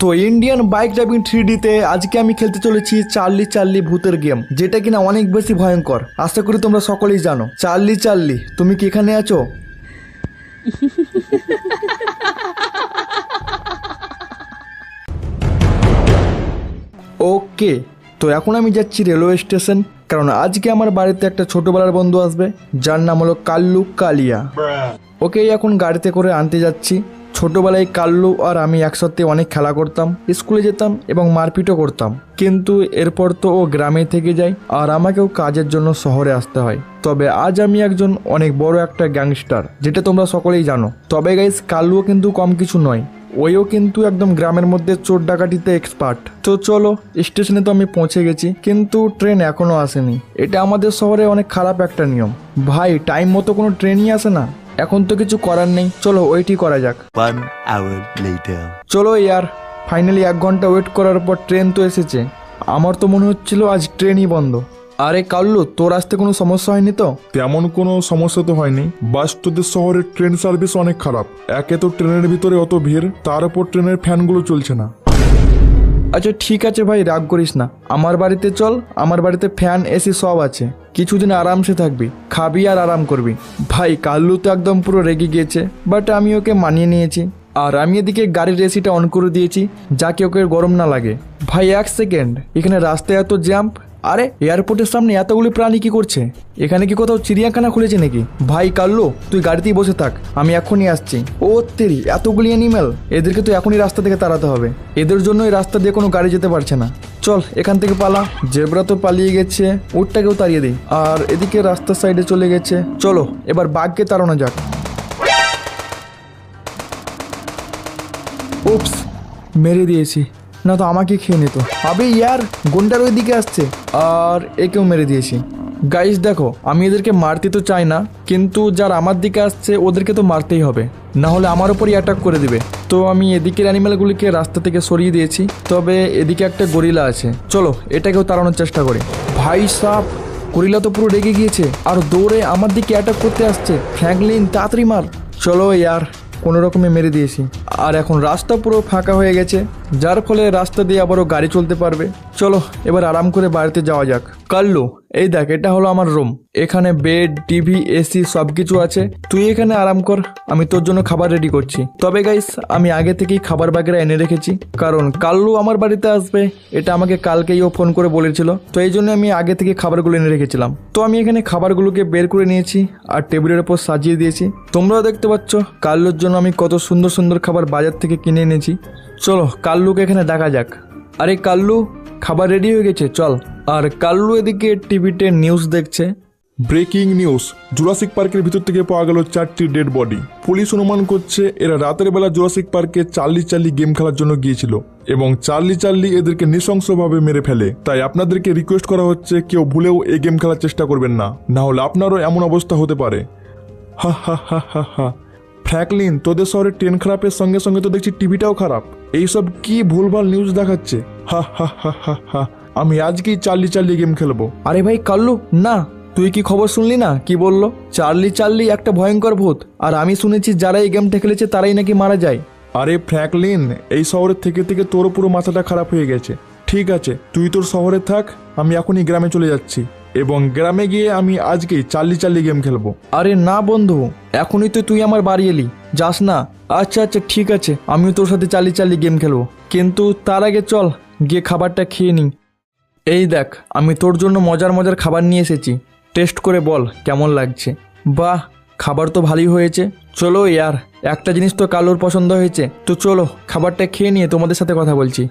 তো Indian bike driving three ডিতে আজকে আমি খেলতে চলেছি চার্লি চার্লি ভূতের গেম যেটা কিনা অনেক বেশি ভয়ঙ্কর। আশা করি তোমরা সকলেই জানো। চার্লি চার্লি তুমি কি এখানে আছো? ওকে তো এখন আমি যাচ্ছি রেলওয়ে স্টেশন কারণ আজকে আমার বাড়িতে একটা ছোটবেলার বন্ধু আসবে যার নাম হলো কাল্লু কালিয়া। ওকে এখন গাড়িতে করে আনতে যাচ্ছি। ছোটবেলায় কাল্লু আর আমি একসাথে অনেক খেলা করতাম, স্কুলে যেতাম এবং মারপিটও করতাম। কিন্তু এরপর তো ও গ্রামে থেকে যায় আর আমাকেও কাজের জন্য শহরে আসতে হয়। তবে আজ আমি একজন অনেক বড় একটা গ্যাংস্টার, যেটা তোমরা সকলেই জানো। তবে গাইস কাল্লুও কিন্তু কম কিছু নয়। ওইও কিন্তু একদম গ্রামের মধ্যে চোর ডাকাটিতে এক্সপার্ট তো চলো স্টেশনে তো আমি পৌঁছে গেছি কিন্তু ট্রেন এখনও আসেনি। এটা আমাদের শহরে অনেক খারাপ একটা নিয়ম। ভাই টাইম মতো কোনো ট্রেনই আসে না। এখন তো কিছু করার নেই। চলো ওইটি করা যাক. চলো ইয়ার। ফাইনালি এক ঘণ্টা ওয়েট করার পর ট্রেন তো এসেছে। আমার তো মনে হচ্ছিল আজ ট্রেনই বন্ধ। আরে কাল্লু তোর আসতে কোনো সমস্যা হয়নি তো? তেমন কোনো সমস্যা তো হয়নি। বাস তোদের শহরের ট্রেন সার্ভিস অনেক খারাপ। একে তো ট্রেনের ভিতরে অত ভিড় তার উপর ট্রেনের ফ্যানগুলো চলছে না। আচ্ছা ঠিক আছে ভাই রাগ করিস না। আমার বাড়িতে চল আমার বাড়িতে ফ্যান এসি সব আছে। কিছুদিন আরামসে থাকবি খাবি আর আরাম করবি। ভাই কাল্লু তো একদম পুরো রেগে গিয়েছে বাট আমি ওকে মানিয়ে নিয়েছি। আর আমি এদিকে গাড়ির এসিটা অন করে দিয়েছি যাকে ওকে গরম না লাগে। ভাই এক সেকেন্ড এখানে রাস্তায় এত জ্যাম্প আরে এয়ারপোর্টের সামনে এতগুলি প্রাণী কি করছে? এখানে কি কোথাও চিড়িয়াখানা খুলেছে নাকি? ভাই, কাল্লু, তুই গাড়িতেই বসে থাক। আমি এখনই আসছি। ও তেরি, এতগুলি অ্যানিমেল এদেরকে তো এখনই রাস্তা থেকে তাড়াতে হবে। এদের জন্য এই রাস্তা দিয়ে কোনো গাড়ি যেতে পারছে না। চল, এখান থেকে পালা। জেব্রা তো পালিয়ে গেছে। উটটাকেও তাড়িয়ে দিই। আর এদিকে রাস্তার সাইডে চলে গেছে। চলো, এবার বাঘকে তাড়ানো যাক। উপস মেরে দিয়েছি। না তো আমাকে খেয়ে নিত। আবে ইয়ার, গুন্ডার ওই দিকে আসছে। আর একেও মেরে দিয়েছি। গাইস দেখো, আমি এদেরকে মারতে তো চাই না, কিন্তু যারা আমার দিকে আসছে, ওদেরকে তো মারতেই হবে। না হলে আমার উপরই অ্যাটাক করে দিবে। তো আমি এদিকের অ্যানিমেলগুলিকে রাস্তা থেকে সরিয়ে দিয়েছি, তবে এদিকে একটা গরিলা আছে। চলো, এটাকেও তাড়ানোর চেষ্টা করি। ভাই সাপ গরিলা তো পুরো রেগে গিয়েছে, আর দৌড়ে আমার দিকে অ্যাটাক করতে আসছে। ফ্র্যাঙ্কলিন তাড়াতাড়ি মার। চলো ইয়ার। কোনো রকমে মেরে দিয়েছি। আর এখন রাস্তা পুরো ফাঁকা হয়ে গেছে, যার ফলে রাস্তা দিয়ে আবারও গাড়ি চলতে পারবে। চলো, এবার আরাম করে বাড়িতে যাওয়া যাক। কাল্লু এই দেখ, এটা হলো আমার রুম এখানে বেড টিভি এসি সব কিছু আছে। তুই এখানে আরাম কর, আমি তোর জন্য খাবার রেডি করছি। তবে গাইস আমি আগে থেকেই খাবার বাগেরা এনে রেখেছি। কারণ কাল্লু আমার বাড়িতে আসবে, এটা আমাকে কালকেই ও ফোন করে বলেছিল। তো এই জন্য আমি আগে থেকে খাবারগুলো এনে রেখেছিলাম। তো আমি এখানে খাবারগুলোকে বের করে নিয়েছি আর টেবিলের ওপর সাজিয়ে দিয়েছি। তোমরাও দেখতে পাচ্ছ, কাল্লুর জন্য আমি কত সুন্দর সুন্দর খাবার বাজার থেকে কিনে এনেছি। চলো, কাল্লুকে এখানে ডাকা যাক। আরে কাল্লু, খাবার রেডি হয়ে গেছে, চল। আর কাল্লু এদিকে টিভিতে নিউজ দেখছে। ব্রেকিং নিউজ, জুরাসিক পার্কের ভিতর থেকে পাওয়া গেল চারটি ডেড বডি পুলিশ অনুমান করছে, এরা রাতের বেলা জুরাসিক পার্কে চার্লি চার্লি গেম খেলার জন্য গিয়েছিল এবং চার্লি চার্লি এদেরকে নৃশংসভাবে মেরে ফেলে। তাই আপনাদেরকে রিকোয়েস্ট করা হচ্ছে, কেউ ভুলেও এই গেম খেলার চেষ্টা করবেন না। না হলে আপনারও এমন অবস্থা হতে পারে। হা হা হা হা হা। ফ্র্যাঙ্কলিন, তোদের শহরে ট্রেন খারাপের সঙ্গে সঙ্গে তো দেখছি টিভিটাও খারাপ। এইসব কি ভুলভাল নিউজ দেখাচ্ছে? হা হা হা হা হা। আমি আজকেই চার্লি চার্লি গেম খেলব। আরে ভাই কাল্লু না তুই কি খবর শুনলি না? কি বলল? চার্লি চার্লি একটা ভয়ঙ্কর ভূত। আর আমি শুনেছি যারা এই গেমটা খেলেছে তারাই নাকি মারা যায়। আরে ফ্র্যাঙ্কলিন এই শহরের থেকে থেকে তোর পুরো মাথাটা খারাপ হয়ে গেছে। ঠিক আছে তুই তোর শহরে থাক আমি এখনই গ্রামে চলে যাচ্ছি। এবং গ্রামে গিয়ে আমি আজকেই চাল্লি চাল্লি গেম খেলব। আরে না বন্ধু এখনই তো তুই আমার বাড়ি এলি। যাস না। আচ্ছা আচ্ছা ঠিক আছে আমিও তোর সাথে চালি চালি গেম খেলব। কিন্তু তার আগে চল গিয়ে খাবারটা খেয়ে নিই। এই দেখ আমি তোর জন্য মজার মজার খাবার নিয়ে এসেছি। টেস্ট করে বল কেমন লাগছে? বাহ খাবার তো ভালোই হয়েছে। চলো ইয়ার একটা জিনিস তো কালোর পছন্দ হয়েছে। তো চলো খাবারটা খেয়ে নিয়ে তোমাদের সাথে কথা বলছি।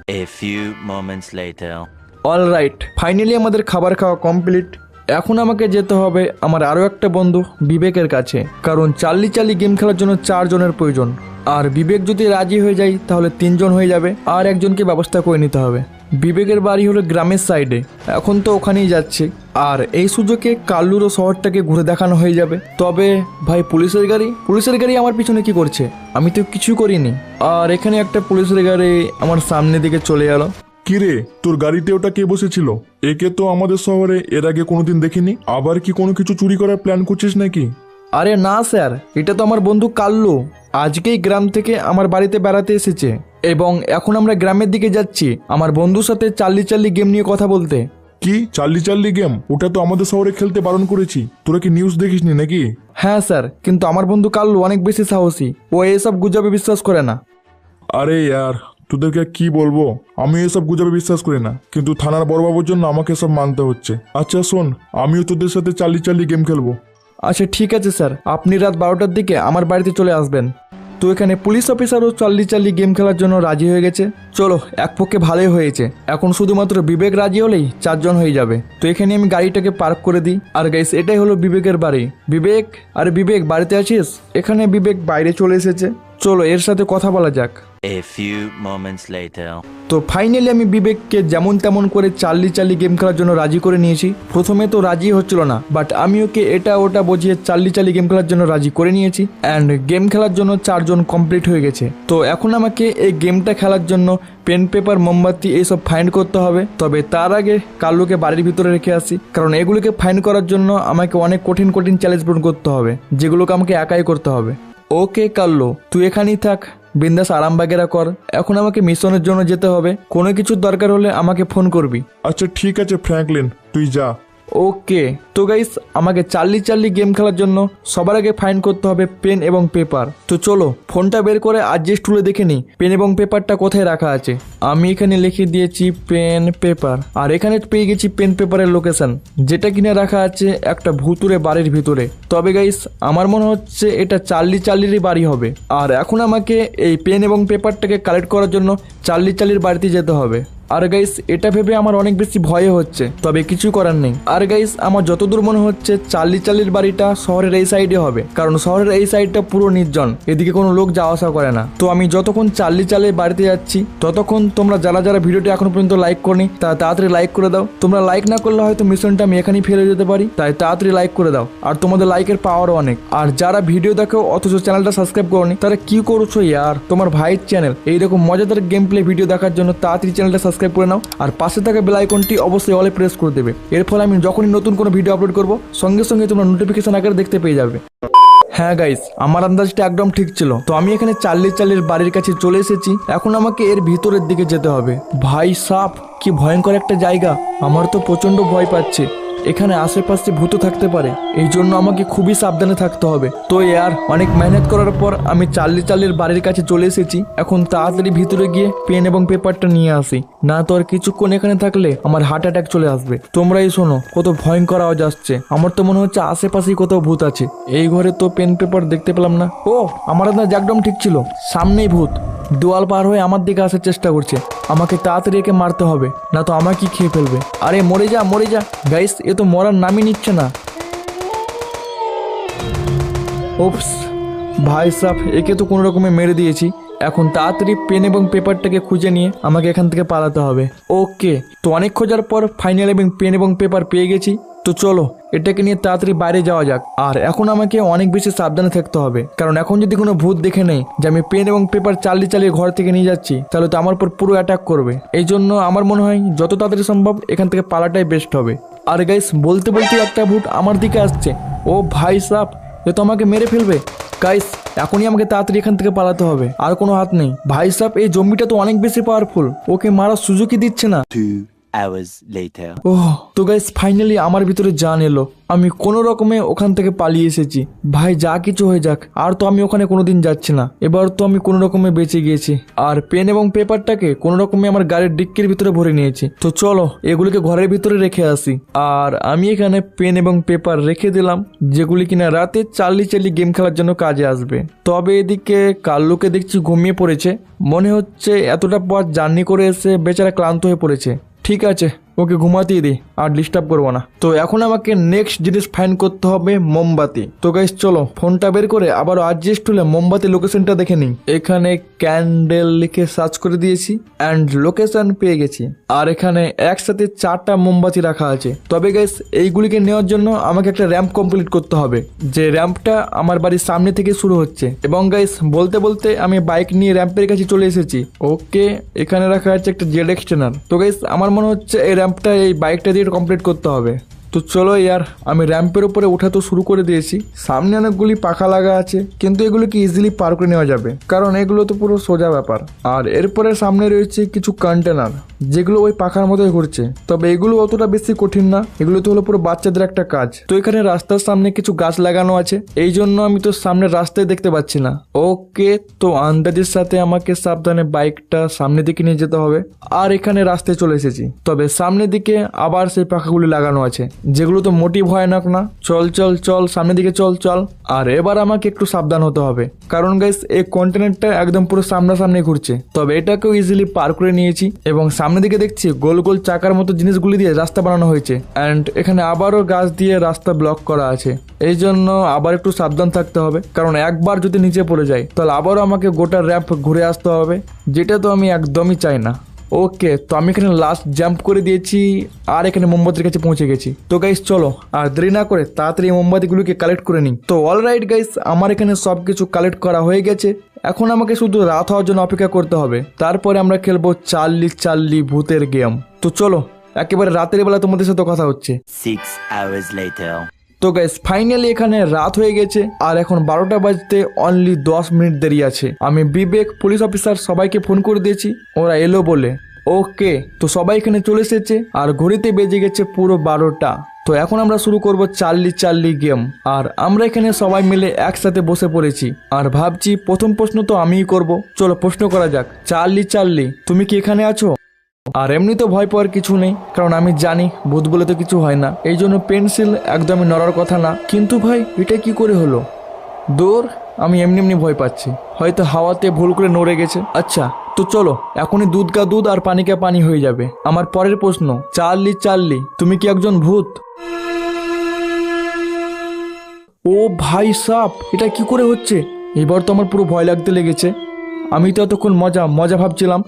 অল রাইট ফাইনালি আমাদের খাবার খাওয়া কমপ্লিট এখন আমাকে যেতে হবে আমার আরও একটা বন্ধু বিবেকের কাছে। কারণ চার্লি চার্লি গেম খেলার জন্য চারজনের প্রয়োজন। আর বিবেক যদি রাজি হয়ে যায়, তাহলে তিনজন হয়ে যাবে আর একজনকে ব্যবস্থা করে নিতে হবে। বিবেকের বাড়ি হলো গ্রামের সাইডে। এখন তো ওখানেই যাচ্ছে। আর এই সুযোগে কাল্লুরও শহরটাকে ঘুরে দেখানো হয়ে যাবে। তবে ভাই, পুলিশের গাড়ি? পুলিশের গাড়ি আমার পিছনে কি করছে? আমি তো কিছু করিনি। আর এখানে একটা পুলিশের গাড়ি আমার সামনে দিকে চলে গেল কিরে তোর গাড়িতে ওটা কে বসেছিল? একে তো আমাদের শহরে এর আগে কোনোদিন দেখিনি। আবার কি কোনো কিছু চুরি করার প্ল্যান করছিস নাকি? আরে না স্যার। এটা তো আমার বন্ধু কাল্লু। আজকেই গ্রাম থেকে আমার বাড়িতে বেড়াতে এসেছে। এবং এখন আমরা গ্রামের দিকে যাচ্ছি আমার বন্ধুর সাথে চাল্লি চাল্লি গেম নিয়ে কথা বলতে। কি? Charlie Charlie game? ওটা তো আমাদের শহরে খেলতে বারণ করেছি। তোরা কি নিউজ দেখিসনি নাকি? হ্যাঁ স্যার। কিন্তু আমার বন্ধু কাল্লু অনেক বেশি সাহসী। ও এসব গুজবে বিশ্বাস করে না। আরে ইয়ার। তোদেরকে কি বলব? আমি এসব গুজবে বিশ্বাস করি না। কিন্তু থানার বড়বাবুর জন্য আমাকে সব মানতে হচ্ছে। আচ্ছা শোন, আমিও তোদের সাথে চার্লি চার্লি গেম খেলব। আচ্ছা ঠিক আছে, স্যার। আপনি রাত বারোটার দিকে আমার বাড়িতে চলে আসবেন। তো এখানে পুলিশ অফিসারও চাল্লি চাল্লি গেম খেলার জন্য রাজি হয়ে গেছে। চলো, এক পক্ষে ভালোই হয়েছে। এখন শুধুমাত্র বিবেক রাজি হলেই চারজন হয়ে যাবে। তো এখানে আমি গাড়িটাকে পার্ক করে দিই। আর গাইস এটাই হলো বিবেকের বাড়ি। বিবেক, আরে বিবেক, বাড়িতে আছিস? এখানে বিবেক বাইরে চলে এসেছে। চলো, এর সাথে কথা বলা যাক। তো ফাইনালি আমি বিবেককে যেমন তেমন করে চাল্লি চাল্লি গেম খেলার জন্য রাজি করে নিয়েছি। প্রথমে তো রাজি হচ্ছিল না বাট আমি ওকে এটা ওটা বুঝিয়ে চাল্লি চাল্লি গেম খেলার জন্য রাজি করে নিয়েছি অ্যান্ড গেম খেলার জন্য চারজন কমপ্লিট হয়ে গেছে। তো এখন আমাকে এই গেমটা খেলার জন্য পেন পেপার মোমবাতি এইসব ফাইন্ড করতে হবে, তবে তার আগে কাল্লুকে বাড়ির ভিতরে রেখে আসি, কারণ এগুলোকে ফাইন্ড করার জন্য আমাকে অনেক কঠিন কঠিন চ্যালেঞ্জ পূরণ করতে হবে, যেগুলোকে আমাকে একাই করতে হবে। ওকে কাল্লু, তুই এখানেই থাক। বিন্দাস আরামবাগেরা কর, এখন আমাকে মিশনের জন্য যেতে হবে। কোনো কিছুর দরকার হলে আমাকে ফোন করবি। আচ্ছা ঠিক আছে, ফ্র্যাঙ্কলিন, তুই যা। ওকে, তো গাইস আমাকে চাল্লি চাল্লি গেম খেলার জন্য সবার আগে ফাইন করতে হবে পেন এবং পেপার তো চলো, ফোনটা বের করে অ্যাডজাস্ট টুলে দেখে নিই। পেন এবং পেপারটা কোথায় রাখা আছে? আমি এখানে লিখে দিয়েছি পেন পেপার আর এখানে পেয়ে গেছি পেন পেপারের লোকেশন যেটা কিনে রাখা আছে একটা ভুতুরে বাড়ির ভিতরে। তবে গাইস আমার মনে হচ্ছে এটা চাল্লি চাল্লিরই বাড়ি হবে। আর এখন আমাকে এই পেন এবং পেপারটাকে কালেক্ট করার জন্য চাল্লি চাল্লির বাড়িতে যেতে হবে। আর গাইস এটা ভেবে আমার অনেক বেশি ভয় হচ্ছে, তবে কিছু করার নেই। আর গাইস আমার যতদূর মনে হচ্ছে চাল্লি চাল্লির বাড়িটা শহরের এই সাইডে হবে, কারণ শহরের এই সাইডটা পুরো নির্জন, এদিকে কোনো লোক যাওয়া আসা করে না। তো আমি যতক্ষণ চাল্লি চাল্লির বাড়িতে যাচ্ছি, ততক্ষণ তোমরা যারা যারা ভিডিওটি এখনও পর্যন্ত লাইক করনি, তা তাড়াতাড়ি লাইক করে দাও। তোমরা লাইক না করলে হয়তো মিশনটা আমি এখানেই ফেলে যেতে পারি, তাই তাড়াতাড়ি লাইক করে দাও। আর তোমাদের লাইকের পাওয়ারও অনেক। আর যারা ভিডিও দেখো, অথচ চ্যানেলটা সাবস্ক্রাইব করনি, তারা কি করছ ইয়ার? তোমার ভাইয়ের চ্যানেল এইরকম মজাদার গেম প্লে ভিডিও দেখার জন্য তাড়াতাড়ি চ্যানেলটা সাবস্ক্রাইব করে নাও, আর পাশে থাকা বেল আইকনটি অবশ্যই অলে প্রেস করে দেবে। এর ফলে আমি যখনই নতুন কোনো ভিডিও আপলোড করব, সঙ্গে সঙ্গে তোমরা নোটিফিকেশন আকারে দেখতে পেয়ে যাবে। হ্যাঁ গাইস আমার আন্দাজটা একদম ঠিক ছিল। তো আমি এখানে চাল্লি চাল্লির বাড়ির কাছে চলে এসেছি। এখন আমাকে এর ভিতরের দিকে যেতে হবে। ভাই সাপ, কি ভয়ঙ্কর একটা জায়গা। আমার তো প্রচণ্ড ভয় পাচ্ছে। এখানে আশেপাশে ভূত থাকতে পারে। এই জন্য আমাকে খুবই সাবধানে থাকতে হবে। তো ইয়ার অনেক মেহনত করার পর আমি চাল্লি চাল্লির বাড়ির কাছে চলে এসেছি। এখন তাড়াতাড়ি ভিতরে গিয়ে পেন এবং পেপারটা নিয়ে আসি। না তো আর কিছুক্ষণ এখানে থাকলে আমার হার্ট অ্যাটাক চলে আসবে। তোমরাই শোনো, কত ভয়ঙ্কর আওয়াজ আসছে। আমার তো মনে হচ্ছে আশেপাশেই কোথাও ভূত আছে। এই ঘরে তো পেন, পেপার দেখতে পেলাম না। ও আমার আন্দাজ একদম ঠিক ছিল। সামনেই ভূত। দেওয়াল পার হয়ে আমার দিকে আসার চেষ্টা করছে। আমাকে তাড়াতাড়ি একে মারতে হবে, না তো আমাকে খেয়ে ফেলবে। আরে, মরে যা মরে যা। গাইস, এ তো মরার নামই নিচ্ছে না। ওপস ভাই সাহ একে তো কোনো রকমে মেরে দিয়েছি। এখন তাড়াতাড়ি পেন এবং পেপারটাকে খুঁজে নিয়ে আমাকে এখান থেকে পালাতে হবে। ওকে, তো অনেক খোঁজার পর ফাইনাল এবং পেন এবং পেপার পেয়ে গেছি। তো চলো এটাকে নিয়ে তাড়াতাড়ি বাইরে যাওয়া যাক। আর এখন আমাকে অনেক বেশি সাবধানে থাকতে হবে। কারণ এখন যদি কোনো ভূত দেখে নেই যে আমি পেন এবং পেপার চালিয়ে চালিয়ে ঘর থেকে নিয়ে যাচ্ছি, তাহলে তো আমার উপর পুরো অ্যাটাক করবে। এই জন্য আমার মনে হয় যত তাড়াতাড়ি সম্ভব এখান থেকে পালাটাই বেস্ট হবে। আর গাইস বলতে বলতে একটা ভূত আমার দিকে আসছে। ও ভাই সাপ এ তো আমাকে মেরে ফেলবে। গাইস এখনই আমাকে তাড়াতাড়ি এখান থেকে পালাতে হবে। আর কোনো হাত নেই। ভাই সাপ এই জম্বিটা তো অনেক বেশি পাওয়ারফুল ওকে মারার সুযোগই দিচ্ছে না। Hours later. ওহ, তো গাইস ফাইনালি আমার ভিতরে জান এলো। আমি কোনো রকমে ওখান থেকে পালিয়ে এসেছি। ভাই, যা কিছু হয়ে যাক, আর তো আমি ওখানে কোনোদিন যাচ্ছি না। এবার তো আমি কোনো রকমে বেঁচে গিয়েছি। আর পেন এবং পেপারটাকে কোনো রকমে আমার গাড়ির ডিক্কির ভিতরে ভরে নিয়েছি। তো চলো, এগুলিকে ঘরের ভিতরে রেখে আসি। আর আমি এখানে পেন এবং পেপার রেখে দিলাম, যেগুলি কিনা রাতে চাল্লি চাল্লি গেম খেলার জন্য কাজে আসবে। তবে এদিকে কাল্লুকে দেখছি ঘুমিয়ে পড়েছে। মনে হচ্ছে এতটা পথ জার্নি করে এসে বেচারা ক্লান্ত হয়ে পড়েছে। ঠিক আছে। ওকে ঘুমাতেই দিই আর ডিস্টার্ব করব না। তো এখন আমাকে নেক্সট জিনিস ফাইন করতে হবে মোমবাতি। তো গাইস চলো ফোনটা বের করে আবার অ্যাডজাস্ট হলে মোমবাতি লোকেশনটা দেখে নিই। এখানে ক্যান্ডেল লিখে সার্চ করে দিয়েছি অ্যান্ড লোকেশন পেয়ে গেছি। আর এখানে একসাথে চারটা মোমবাতি রাখা আছে। তবে গাইস এইগুলিকে নেওয়ার জন্য আমাকে একটা র্যাম্প কমপ্লিট করতে হবে। যে র্যাম্পটা আমার বাড়ির সামনে থেকে শুরু হচ্ছে। এবং গাইস বলতে বলতে আমি বাইক নিয়ে র্যাম্পের কাছে চলে এসেছি। ওকে, এখানে রাখা আছে একটা জেড এক্সটেনার তো গাইস আমার মনে হচ্ছে এই র্যাম্পটা এই বাইকটা দিয়ে কমপ্লিট করতে হবে। তো চলো ইয়ার, আমি র্যাম্পের উপরে ওঠা তো শুরু করে দিয়েছি। সামনে অনেকগুলি পাখা লাগা আছে, কিন্তু এগুলোকে ইজিলি পার করে নেওয়া যাবে? কারণ এগুলো তো পুরো সোজা ব্যাপার। আর এরপরে সামনে রয়েছে কিছু কন্টেনার যেগুলো ওই পাখার মতোই ঘুরছে। তবে এগুলো অতটা বেশি কঠিন না, এগুলো তো হলো পুরো বাচ্চাদের একটা কাজ। তো এখানে রাস্তার সামনে কিছু গাছ লাগানো আছে, এই জন্য আমি তো সামনে রাস্তায় দেখতে পাচ্ছি না। ওকে, তো আন্দাজের সাথে আমাকে সাবধানে বাইকটা সামনের দিকে নিয়ে যেতে হবে। আর এখানে রাস্তায় চলে এসেছি। তবে সামনের দিকে আবার সেই পাখাগুলি লাগানো আছে। যেগুলো তো মোটি ভয়ানক না চল চল চল, সামনের দিকে চল চল। আর এবার আমাকে একটু সাবধান হতে হবে। কারণ গাইস এই কন্টেনারটা একদম পুরো সামনাসামনি ঘুরছে। তবে এটাকেও ইজিলি পার করে নিয়েছি এবং সামনের দিকে দেখছি গোল গোল চাকার মতো জিনিসগুলি দিয়ে রাস্তা বানানো হয়েছে। অ্যান্ড এখানে আবারও গাছ দিয়ে রাস্তা ব্লক করা আছে। এই জন্য আবার একটু সাবধান থাকতে হবে। কারণ একবার যদি নিচে পড়ে যায় তাহলে আবারও আমাকে গোটা র্যাম্প ঘুরে আসতে হবে। যেটা তো আমি একদমই চাই না। ওকে তো আমি এখানে লাস্ট জাম্প করে দিয়েছি, আর এখানে মোমবাতির কাছে পৌঁছে গেছি। তো গাইস চলো, আর দেরি না করে তাড়াতাড়ি মোমবাতিগুলোকে কালেক্ট করে নিই। তো অল রাইট গাইস আমার এখানে সব কিছু কালেক্ট করা হয়ে গেছে। এখন আমাকে শুধু রাত হওয়ার জন্য অপেক্ষা করতে হবে। তারপরে আমরা খেলব চাল্লি চাল্লি ভূতের গেম তো চলো, একেবারে রাতের বেলা তোমাদের সাথে কথা হচ্ছে. তো গাইস ফাইনালি এখানে রাত হয়ে গেছে, আর এখন বারোটা বাজতে অনলি দশ মিনিট দেরি আছে। আমি বিবেক পুলিশ অফিসার সবাইকে ফোন করে দিয়েছি, ওরা এলো বলে। ওকে, তো সবাই এখানে চলে এসেছে, আর ঘড়িতে বেজে গেছে পুরো বারোটা। তো এখন আমরা শুরু করব চাল্লি চাল্লি গেম, আর আমরা এখানে সবাই মিলে একসাথে বসে পড়েছি। আর ভাবছি, প্রথম প্রশ্ন তো আমিই করব। চলো প্রশ্ন করা যাক। চাল্লি চাল্লি তুমি কি এখানে আছো? আর এমনি তো ভয় পাওয়ার কিছু নেই, কারণ আমি জানি ভূত বলে তো কিছু হয় না। এই জন্য পেন্সিল একদমই নড়ার কথা না। কিন্তু ভাই, এটা কি করে হলো? দৌড় আমি এমনি এমনি ভয় পাচ্ছি। হয়তো হাওয়াতে ভুল করে নড়ে গেছে। আচ্ছা তো চলো, এখনই দুধ কা দুধ আর পানি কা পানি হয়ে যাবে। আমার পরের প্রশ্ন, চার্লি চার্লি, তুমি কি একজন ভূত? ও ভাই সাপ, এটা কি করে হচ্ছে? এবার তো আমার পুরো ভয় লাগতে লেগেছে। আমি তো এতক্ষণ মজা মজা ভাবছিলাম।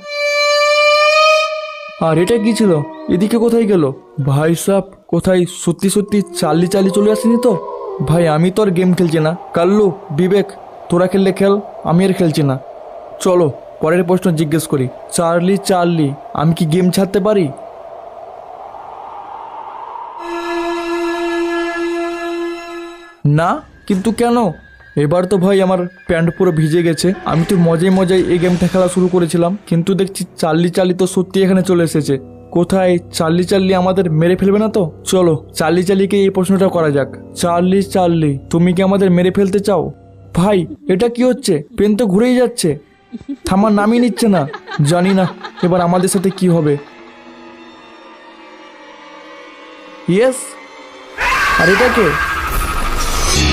আর এটা কি ছিল? এদিকে কোথায় গেল? ভাই সাপ কোথায় সত্যি সত্যি চাল্লি চাল্লি চলে আসেনি তো? ভাই, আমি তো আর গেম খেলছি না। কাল্লু, বিবেক, তোরা খেললে খেল, আমি আর খেলছি না। চলো, পরের প্রশ্ন জিজ্ঞেস করি। চার্লি চার্লি, আমি কি গেম ছাড়তে পারি? না, কিন্তু কেন? এবার তো ভাই আমার প্যান্ট পুরো ভিজে গেছে। আমি তো মজায় মজায় এই গেমটা খেলা শুরু করেছিলাম, কিন্তু দেখছি চার্লি চার্লি তো সত্যি এখানে চলে এসেছে। কোথায়? চার্লি চার্লি আমাদের মেরে ফেলবে না তো? চলো চার্লি চার্লিকে এই প্রশ্নটা করা যাক। চার্লি চার্লি তুমি কি আমাদের মেরে ফেলতে চাও? ভাই, এটা কি হচ্ছে? পেন তো ঘুরেই যাচ্ছে। থামার নামই নিচ্ছে না। জানি না, এবার আমাদের সাথে কি হবে। ইয়েস আর এটা কে?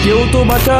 কেউ তো বাঁচা